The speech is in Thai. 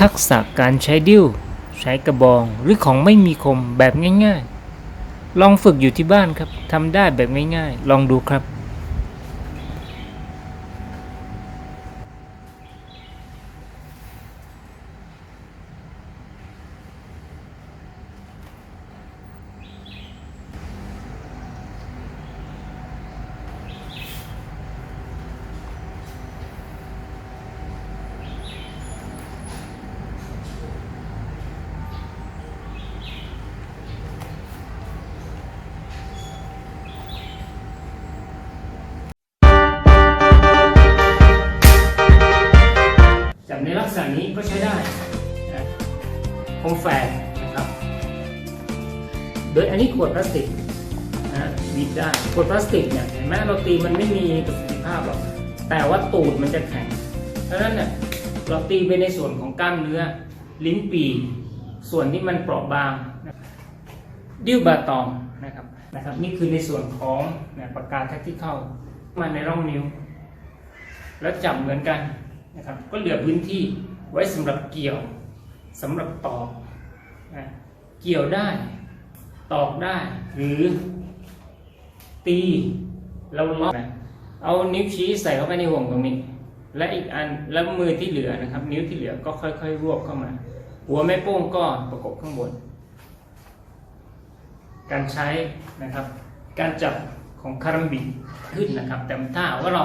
ทักษะการใช้ดิ้ว ใช้กระบองหรือของไม่มีคมแบบง่ายๆ ลองฝึกอยู่ที่บ้านครับทำได้แบบง่ายๆ ลองดูครับ ษณะนี้ก็ใช้ได้นะโคมแฝกนะครับ โดยอันนี้ขวดพลาสติกนะบีบได้ขวดพลาสติกเนี่ยเห็นไหมเราตีมันไม่มีประสิทธิภาพหรอกแต่ว่าตูดมันจะแข็งเพราะฉะนั้นเนี่ยเราตีไปในส่วนของกล้ามเนื้อลิ้นปีส่วนที่มันเปราะบางนะดิ้วบาตองนะครับนะครับนี่คือในส่วนของเนี่ยปากกาแท็กที่เข้ามาในร่องนิ้ว แล้วจับเหมือนกัน นะครับก็เหลือพื้นที่ไว้สำหรับเกี่ยวสำหรับตอกนะเกี่ยวได้ ตอกได้ หรือ ตีเราล็อกนะเอานิ้วชี้ใส่เข้าไปในห่วงตรงนี้ และอีกอันแล้วมือที่เหลือนะครับ นิ้วที่เหลือก็ค่อยๆรวบเข้ามา หัวแม่โป้งก็ประกบข้างบน การใช้นะครับ การจับของคารัมบิขึ้นนะครับ แต่ถ้าว่าเรา